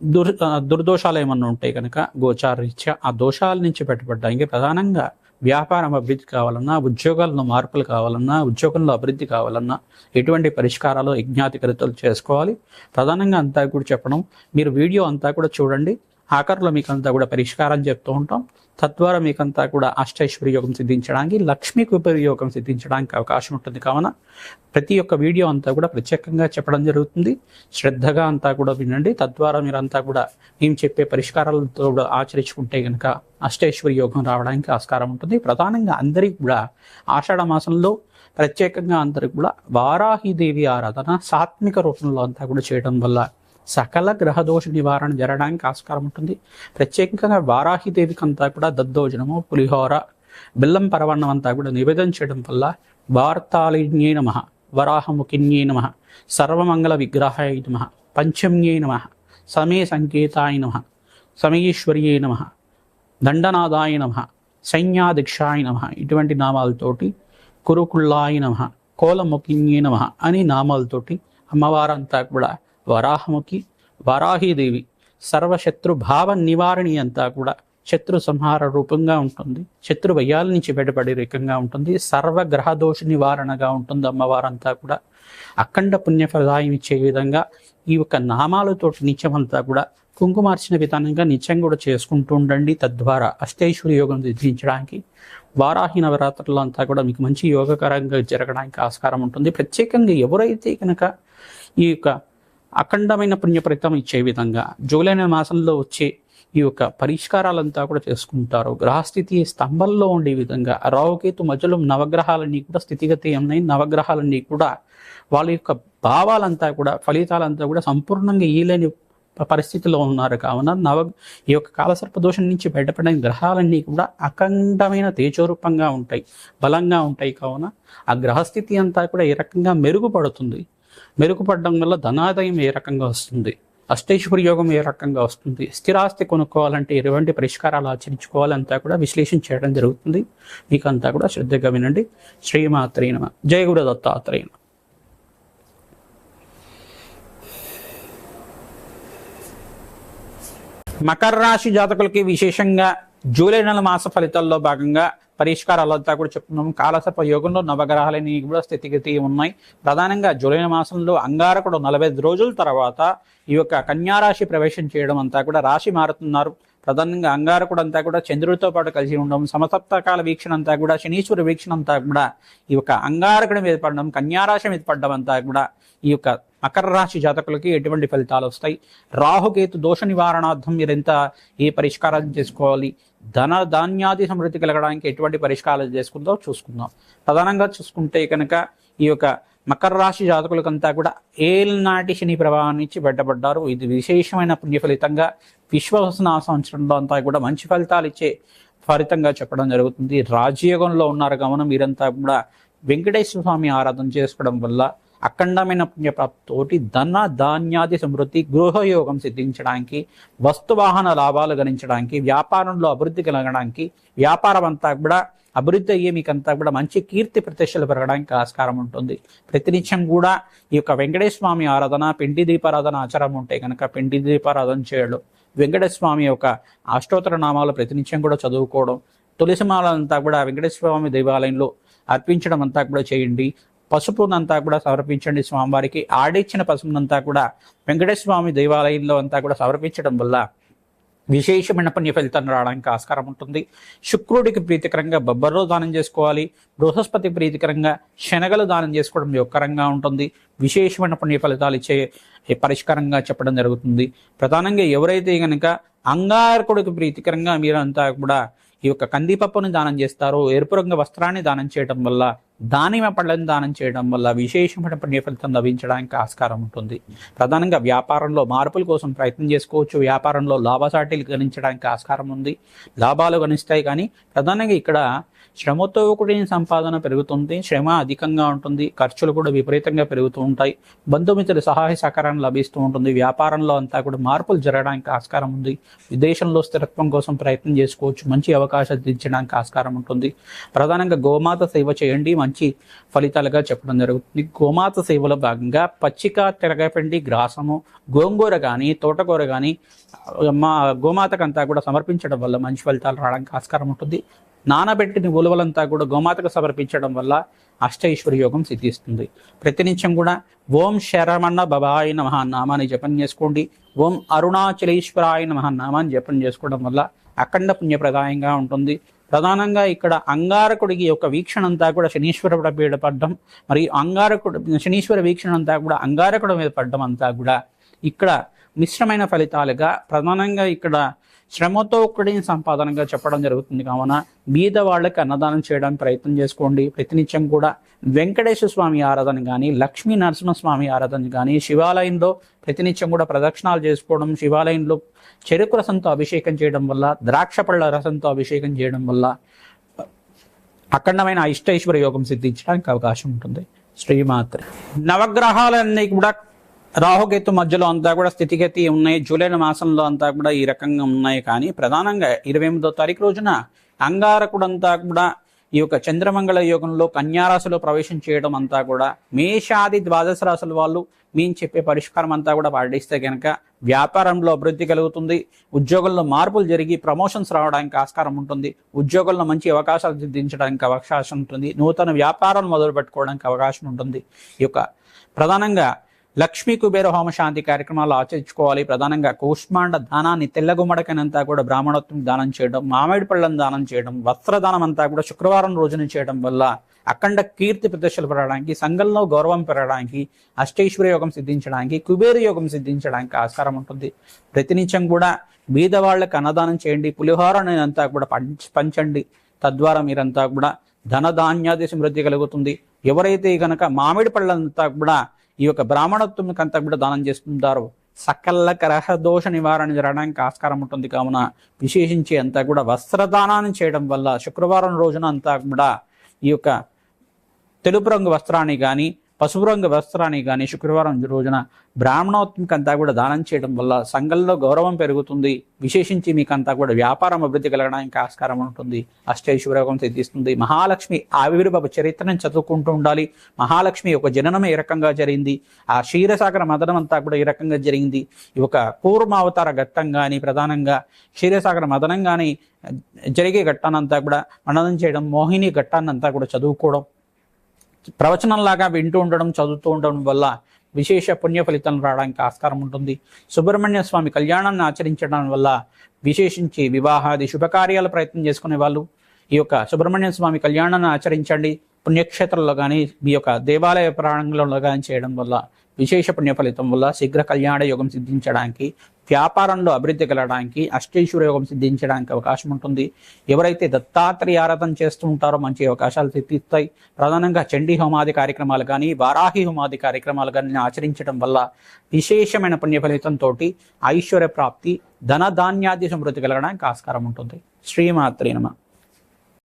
దుర్ దుర్దోషాలు ఏమన్నా ఉంటే కనుక గోచార రీత్యా ఆ దోషాల నుంచి పెట్టబడ్డానికి ప్రధానంగా వ్యాపారం అభివృద్ధి కావాలన్నా ఉద్యోగాల్లో మార్పులు కావాలన్నా ఉద్యోగంలో అభివృద్ధి కావాలన్నా ఎటువంటి పరిష్కారాలు యజ్ఞాతికరితలు చేసుకోవాలి. ప్రధానంగా అంతా కూడా చెప్పడం మీరు వీడియో అంతా కూడా చూడండి. ఆఖరిలో మీకంతా కూడా పరిష్కారం చెప్తూ ఉంటాం. తద్వారా మీకంతా కూడా అష్టైశ్వర్య యోగం సిద్ధించడానికి లక్ష్మీకి ఉపయోగం సిద్ధించడానికి అవకాశం ఉంటుంది. కావున ప్రతి ఒక్క వీడియో అంతా కూడా ప్రత్యేకంగా చెప్పడం జరుగుతుంది. శ్రద్ధగా అంతా కూడా వినండి. తద్వారా మీరంతా కూడా మేము చెప్పే పరిష్కారాలతో కూడా ఆచరించుకుంటే కనుక అష్టైశ్వర్య యోగం రావడానికి ఆస్కారం ఉంటుంది. ప్రధానంగా అందరికీ కూడా ఆషాఢ మాసంలో ప్రత్యేకంగా అందరికి కూడా వారాహిదేవి ఆరాధన సాత్విక రూపంలో అంతా కూడా చేయడం వల్ల సకల గ్రహదోష నివారణ జరగడానికి ఆస్కారం ఉంటుంది. ప్రత్యేకంగా వారాహిదేవికి అంతా కూడా దద్దోజనము పులిహోర బెల్లం పరవన్నం అంతా కూడా నివేదన చేయడం వల్ల వార్తాళిన్యే నమ వరాహముఖిన్యే నమ సర్వమంగళ విగ్రహాయ నమ పంచమ్యే నమ సమయ సంకేతాయ నమ సమయేశ్వర్యే నమ దండనాదాయ నమ సైన్యాధిక్షాయ నమ ఇటువంటి నామాలతోటి కురుకుళ్ళాయ నమ కోలముఖిన్యే నమ అని నామాలతోటి అమ్మవారంతా కూడా వరాహముఖి వరాహీదేవి సర్వశత్రు భావ నివారణి అంతా కూడా శత్రు సంహార రూపంగా ఉంటుంది. శత్రు వయ్యాల నుంచి బయటపడే రకంగా ఉంటుంది. సర్వ గ్రహ దోష నివారణగా ఉంటుంది అమ్మవారంతా కూడా. అఖండ పుణ్యఫలదాయం ఇచ్చే విధంగా ఈ యొక్క నామాలతో నిత్యమంతా కూడా కుంకుమార్చిన విధానంగా నిత్యం కూడా చేసుకుంటూ ఉండండి. తద్వారా అష్టైశ్వరి యోగం సిద్ధించడానికి వారాహి నవరాత్రులు అంతా కూడా మీకు మంచి యోగకరంగా జరగడానికి ఆస్కారం ఉంటుంది. ప్రత్యేకంగా ఎవరైతే కనుక ఈ యొక్క అఖండమైన పుణ్యఫలితం ఇచ్చే విధంగా జూలై నెల మాసంలో వచ్చే ఈ యొక్క పరిష్కారాలంతా కూడా చేసుకుంటారు గ్రహస్థితి స్తంభంలో ఉండే విధంగా రావుకేతు మధ్యలో నవగ్రహాలన్నీ కూడా స్థితిగతి ఉన్నాయి నవగ్రహాలన్నీ కూడా వాళ్ళ యొక్క భావాలంతా కూడా ఫలితాలంతా కూడా సంపూర్ణంగా ఈలేని పరిస్థితిలో ఉన్నారు. కావున నవ ఈ యొక్క కాలసర్ప దోషం నుంచి బయటపడిన గ్రహాలన్నీ కూడా అఖండమైన తేజోరూపంగా ఉంటాయి బలంగా ఉంటాయి. కావున ఆ గ్రహస్థితి అంతా కూడా ఈ రకంగా మెరుగుపడుతుంది. మెరుగుపడడం వల్ల ధనాదాయం ఏ రకంగా వస్తుంది? అష్టైశ్వర్య యోగం ఏ రకంగా వస్తుంది? స్థిరాస్తి కొనుక్కోవాలంటే ఎటువంటి పరిష్కారాలు ఆచరించుకోవాలంతా కూడా విశ్లేషణ చేయడం జరుగుతుంది. మీకు అంతా కూడా శ్రద్ధగా వినండి. శ్రీమాత్రే జయగుడ దత్తాత్రేయన మకర రాశి జాతకులకి విశేషంగా జూలై నెల మాస ఫలితాల్లో భాగంగా పరిష్కారాలంతా కూడా చెప్తున్నాం కాలసర్ప యోగంలో నవగ్రహాలని కూడా స్థితిగతి ఉన్నాయి. ప్రధానంగా జూలై మాసంలో అంగారకుడు నలభై ఐదు రోజుల తర్వాత ఈ యొక్క కన్యారాశి ప్రవేశం చేయడం అంతా కూడా రాశి మారుతున్నారు. ప్రధానంగా అంగారకుడు అంతా కూడా చంద్రుడితో పాటు కలిసి ఉండడం సమసప్తకాల వీక్షణ అంతా కూడా శనీశ్వర వీక్షణ అంతా కూడా ఈ యొక్క అంగారకుడి మీద పడడం కన్యారాశి మీద పడడం అంతా కూడా ఈ యొక్క మకర రాశి జాతకులకి ఎటువంటి ఫలితాలు వస్తాయి? రాహుకేతు దోష నివారణార్థం మీరెంత ఏ పరిష్కారాలు చేసుకోవాలి? ధన ధాన్యాది సమృద్ధి కలగడానికి ఎటువంటి పరిష్కారాలు చేసుకుందో చూసుకుందాం. ప్రధానంగా చూసుకుంటే కనుక ఈ యొక్క మకర రాశి జాతకులకంతా కూడా ఏలనాటి శని ప్రభావం నుంచి బయటపడ్డారు. ఇది విశేషమైన పుణ్య ఫలితంగా విశ్వవసన సంవత్సరంలో అంతా కూడా మంచి ఫలితాలు ఇచ్చే ఫలితంగా చెప్పడం జరుగుతుంది. రాజయోగంలో ఉన్నారు గమనం మీరంతా కూడా వెంకటేశ్వర స్వామి ఆరాధన చేసుకోవడం వల్ల అఖండమైన పుణ్యప్రాప్తితోటి ధన ధాన్యాది సమృద్ధి గృహయోగం సిద్ధించడానికి వస్తువాహన లాభాలు గణించడానికి వ్యాపారంలో అభివృద్ధి కలగడానికి వ్యాపారం అంతా కూడా అభివృద్ధి అయ్యే మీకంతా కూడా మంచి కీర్తి ప్రతిష్టలు పెరగడానికి ఆస్కారం ఉంటుంది. ప్రతినిత్యం కూడా ఈ యొక్క వెంకటేశ్వర స్వామి ఆరాధన పిండి దీపారాధన ఆచారం ఉంటే కనుక పిండి దీపారాధన చేయడం వెంకటేశ్వర స్వామి యొక్క అష్టోత్తర నామాలు ప్రతినిత్యం కూడా చదువుకోవడం తులసిమాలంతా కూడా వెంకటేశ్వర స్వామి దేవాలయంలో అర్పించడం అంతా కూడా చేయండి. పసుపునంతా కూడా సమర్పించండి స్వామివారికి. ఆడిచ్చిన పసుపునంతా కూడా వెంకటేశ్వర స్వామి దేవాలయంలో అంతా కూడా సమర్పించడం వల్ల విశేషమైన పుణ్య ఫలితం రావడానికి ఆస్కారం ఉంటుంది. శుక్రుడికి ప్రీతికరంగా బొబ్బర్లో దానం చేసుకోవాలి. బృహస్పతి ప్రీతికరంగా శనగలు దానం చేసుకోవడం యొక్కరంగా ఉంటుంది. విశేషమైన పుణ్య ఫలితాలు ఇచ్చే పరిష్కారంగా చెప్పడం జరుగుతుంది. ప్రధానంగా ఎవరైతే కనుక అంగారకుడికి ప్రీతికరంగా మీరంతా కూడా ఈ యొక్క కందిపప్పుని దానం చేస్తారో ఎరుపు రంగు వస్త్రాన్ని దానం చేయడం వల్ల దానిమ పళ్ళని దానం చేయడం వల్ల విశేషమైన పుణ్య ఫలితం లభించడానికి ఆస్కారం ఉంటుంది. ప్రధానంగా వ్యాపారంలో మార్పుల కోసం ప్రయత్నం చేసుకోవచ్చు. వ్యాపారంలో లాభసాటిలు గణించడానికి ఆస్కారం ఉంది. లాభాలు గణిస్తాయి కానీ ప్రధానంగా ఇక్కడ శ్రమతో కూడిన సంపాదన పెరుగుతుంది. శ్రమ అధికంగా ఉంటుంది. ఖర్చులు కూడా విపరీతంగా పెరుగుతూ ఉంటాయి. బంధుమిత్రుల సహాయ సహకారం లభిస్తూ ఉంటుంది. వ్యాపారంలో అంతా కూడా మార్పులు జరగడానికి ఆస్కారం ఉంది. విదేశంలో స్థిరత్వం కోసం ప్రయత్నం చేసుకోవచ్చు. మంచి అవకాశాలు దించడానికి ఆస్కారం ఉంటుంది. ప్రధానంగా గోమాత సేవ చేయండి. మంచి ఫలితాలుగా చెప్పడం జరుగుతుంది. గోమాత సేవలో భాగంగా పచ్చిక తిరగపిండి గ్రాసము గోంగూర కానీ తోటకూర కానీ మా గోమాతకంతా కూడా సమర్పించడం వల్ల మంచి ఫలితాలు రావడానికి ఆస్కారం ఉంటుంది. నానబెట్టిన ఉలువలంతా కూడా గోమాతకు సమర్పించడం వల్ల అష్టైశ్వర యోగం సిద్ధిస్తుంది. ప్రతినిత్యం కూడా ఓం శరమణ బబాయి నమ నామాన్ని జపం చేసుకోండి. ఓం అరుణాచలేశ్వరాయ నమ నామాన్ని జపం చేసుకోవడం వల్ల అఖండ పుణ్యప్రదాయంగా ఉంటుంది. ప్రధానంగా ఇక్కడ అంగారకుడికి యొక్క వీక్షణ అంతా కూడా శనీశ్వర మీద పడ్డం. మరియు అంగారకుడు శనీశ్వర వీక్షణ అంతా కూడా అంగారకుడు మీద పడ్డం అంతా కూడా ఇక్కడ మిశ్రమైన ఫలితాలుగా ప్రధానంగా ఇక్కడ శ్రమతో కూడిన సంపాదనగా చెప్పడం జరుగుతుంది. కావున బీద వాళ్ళకి అన్నదానం చేయడానికి ప్రయత్నం చేసుకోండి. ప్రతినిత్యం కూడా వెంకటేశ్వర స్వామి ఆరాధన కానీ లక్ష్మీ నరసింహస్వామి ఆరాధన కానీ శివాలయంలో ప్రతినిత్యం కూడా ప్రదక్షిణాలు చేసుకోవడం శివాలయంలో చెరుకు రసంతో అభిషేకం చేయడం వల్ల ద్రాక్ష పళ్ళ రసంతో అభిషేకం చేయడం వల్ల అఖండమైన ఇష్టైశ్వర యోగం సిద్ధించడానికి అవకాశం ఉంటుంది. శ్రీమాత్రి. నవగ్రహాలన్నీ కూడా రాహుకేతు మధ్యలో అంతా కూడా స్థితిగతి ఉన్నాయి. జూలై మాసంలో అంతా కూడా ఈ రకంగా ఉన్నాయి. కానీ ప్రధానంగా ఇరవై ఎనిమిదో తారీఖు రోజున అంగారకుడు అంతా కూడా ఈ యొక్క చంద్రమంగళ యోగంలో కన్యారాశిలో ప్రవేశం చేయడం అంతా కూడా మేషాది ద్వాదశ రాశుల వాళ్ళు మేము చెప్పే పరిష్కారం అంతా కూడా పాటిస్తే కనుక వ్యాపారంలో అభివృద్ధి కలుగుతుంది. ఉద్యోగంలో మార్పులు జరిగి ప్రమోషన్స్ రావడానికి ఆస్కారం ఉంటుంది. ఉద్యోగంలో మంచి అవకాశాలు సిద్ధించడానికి అవకాశం ఉంటుంది. నూతన వ్యాపారాలు మొదలు పెట్టుకోవడానికి అవకాశం ఉంటుంది. ఈ యొక్క ప్రధానంగా లక్ష్మీ కుబేర హోమ శాంతి కార్యక్రమాలు ఆచరించుకోవాలి. ప్రధానంగా కూష్మాండ దానాన్ని తెల్లగుమ్మడకనంతా కూడా బ్రాహ్మణత్వం దానం చేయడం మామిడి పళ్ళను దానం చేయడం వస్త్రదానం అంతా కూడా శుక్రవారం రోజున చేయడం వల్ల అఖండ కీర్తి ప్రదర్శనలు పెరగడానికి సంఘంలో గౌరవం పెరగడానికి అష్టైశ్వర యోగం సిద్ధించడానికి కుబేర యోగం సిద్ధించడానికి ఆస్కారం ఉంటుంది. ప్రతినిత్యం కూడా బీద వాళ్ళకి అన్నదానం చేయండి. పులిహోరని అంతా కూడా పంచ పంచండి. తద్వారా మీరంతా కూడా ధన ధాన్యాది సమృద్ధి కలుగుతుంది. ఎవరైతే కనుక మామిడి పళ్ళంతా కూడా ఈ యొక్క బ్రాహ్మణత్వం అంతా కూడా దానం చేస్తుంటారు. సకల గ్రహ దోష నివారణ జరగడానికి ఆస్కారం ఉంటుంది. కావున విశేషించి అంతా కూడా వస్త్రదానాన్ని చేయడం వల్ల శుక్రవారం రోజున అంతా కూడా ఈ యొక్క తెలుపు రంగు వస్త్రాన్ని కానీ పసుపు రంగు వస్త్రాన్ని కానీ శుక్రవారం రోజున బ్రాహ్మణోత్మిక అంతా కూడా దానం చేయడం వల్ల సంఘంలో గౌరవం పెరుగుతుంది. విశేషించి మీకంతా కూడా వ్యాపారం అభివృద్ధి కలగడానికి ఆస్కారం ఉంటుంది. అష్టైశ్వర్యోగం సిద్ధిస్తుంది. మహాలక్ష్మి ఆవిర్భవ చరిత్రను చదువుకుంటూ ఉండాలి. మహాలక్ష్మి యొక్క జననం ఏ రకంగా జరిగింది. ఆ క్షీరసాగర మదనం అంతా కూడా ఏ రకంగా జరిగింది. ఈ ఒక కూర్మావతార ఘట్టం కానీ ప్రధానంగా క్షీరసాగర మదనం కానీ జరిగే ఘట్టానంతా కూడా మననం చేయడం మోహిని ఘట్టాన్నంతా కూడా చదువుకోవడం ప్రవచనంలాగా వింటూ ఉండడం చదువుతూ ఉండడం వల్ల విశేష పుణ్య ఫలితం రావడానికి ఆస్కారం ఉంటుంది. సుబ్రహ్మణ్య స్వామి కళ్యాణాన్ని ఆచరించడం వల్ల విశేషించి వివాహాది శుభకార్యాలు ప్రయత్నం చేసుకునే వాళ్ళు ఈ యొక్క సుబ్రహ్మణ్య స్వామి కళ్యాణాన్ని ఆచరించండి. పుణ్యక్షేత్రంలో కానీ మీ యొక్క దేవాలయ ప్రాంగణంలో కానీ చేయడం వల్ల విశేష పుణ్య ఫలితం వల్ల శీఘ్ర కళ్యాణ యోగం సిద్ధించడానికి వ్యాపారంలో అభివృద్ధి కలగడానికి అష్టేశ్వర యోగం సిద్ధించడానికి అవకాశం ఉంటుంది. ఎవరైతే దత్తాత్రేయ ఆరాధన చేస్తూ ఉంటారో మంచి అవకాశాలు సిద్ధిస్తాయి. ప్రధానంగా చండీ హోమాది కార్యక్రమాలు కానీ వారాహి హోమాది కార్యక్రమాలు కానీ ఆచరించడం వల్ల విశేషమైన పుణ్యఫలితంతో ఐశ్వర్య ప్రాప్తి ధన ధాన్యాది సమృద్ధి కలగడానికి ఆస్కారం ఉంటుంది. శ్రీమాత్రి నమ.